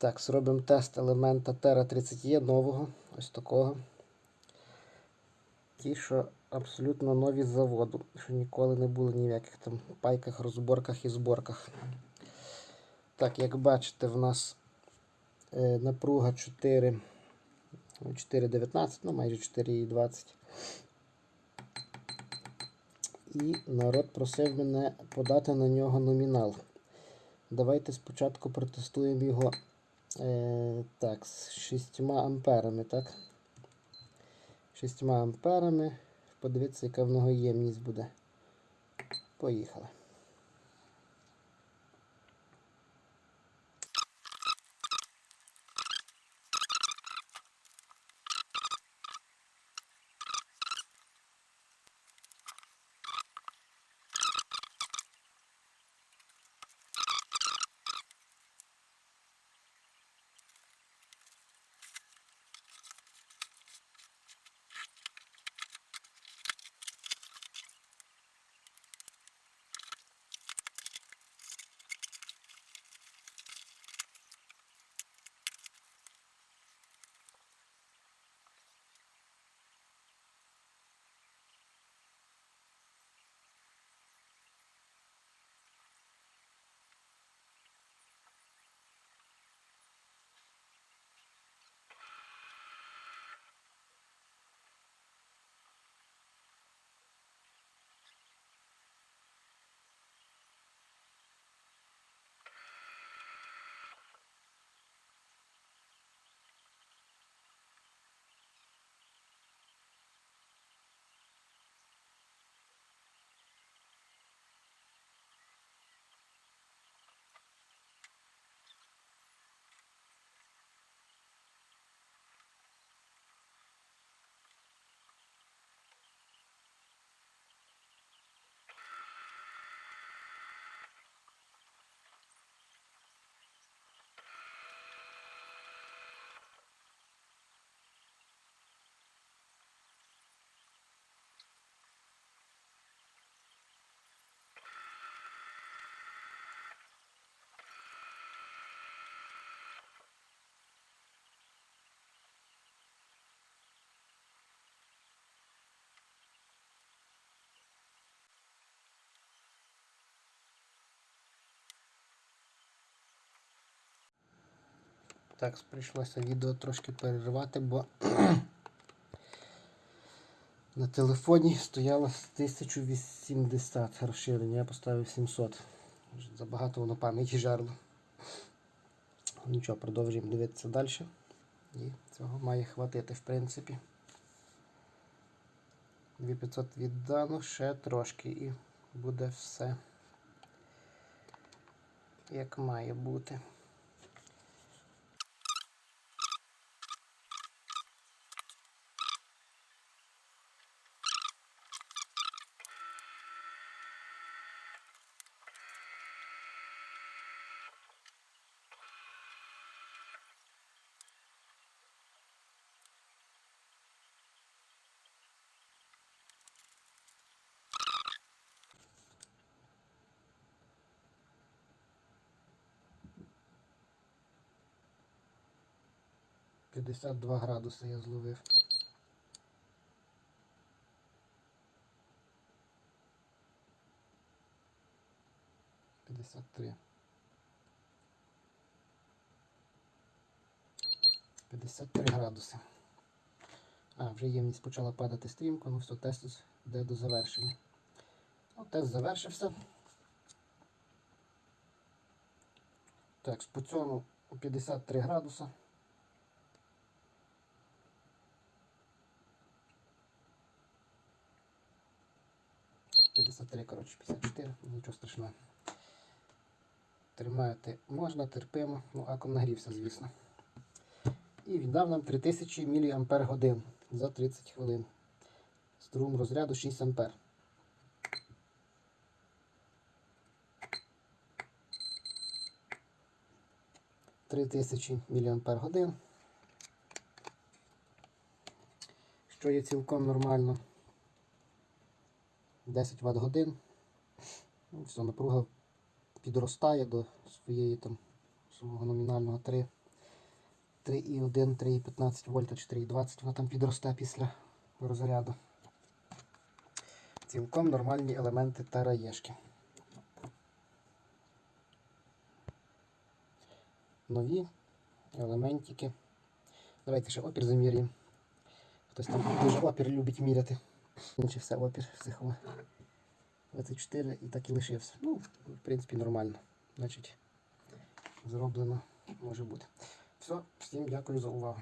Так, зробимо тест елемента Terra 30E нового, ось такого. Ті, що абсолютно нові з заводу, що ніколи не було ні в яких там пайках, розборках і зборках. Так, як бачите, в нас е, напруга 4, 4,19, ну майже 4,20. І народ просив мене подати на нього номінал. Давайте спочатку протестуємо його е, так, з 6 амперами, так? 6 амперами. Подивіться, яка в нього ємність буде. Поїхали. Так, прийшлося відео трошки переривати, бо на телефоні стояло 1080 розширення, я поставив 700. Забагато воно пам'яті жарло. Нічого, продовжуємо дивитися далі. І цього має хватити, в принципі. 2500 віддано, ще трошки і буде все як має бути. П'ятдесят два градуси я зловив. П'ятдесят три. П'ятдесят три градуси. А, вже ємність почала падати стрімко, ну все, тест йде до завершення. Ну, тест завершився. Так, по цьому 53 градуса. П'ятдесят три, коротше, 54, нічого страшного. Тримати можна, терпимо, ну акум нагрівся, звісно. І віддав нам 3000 мАч за 30 хвилин. Струм розряду 6 А. Три тисячі мАч. Що є цілком нормально. 10 Вт годин. Ну, все, напруга підростає до своєї там свого номінального 3. 3,1, 3,15 вольта, 4,20 воно там підросте після розряду. Цілком нормальні елементи тараєшки. Нові елементики. Давайте ще опір заміряємо. Хтось там дуже опір любить міряти. Чи все опір всіх. о. 24 і так і лишився. Ну, в принципі, нормально. Значить, зроблено може бути. Все, всім дякую за увагу.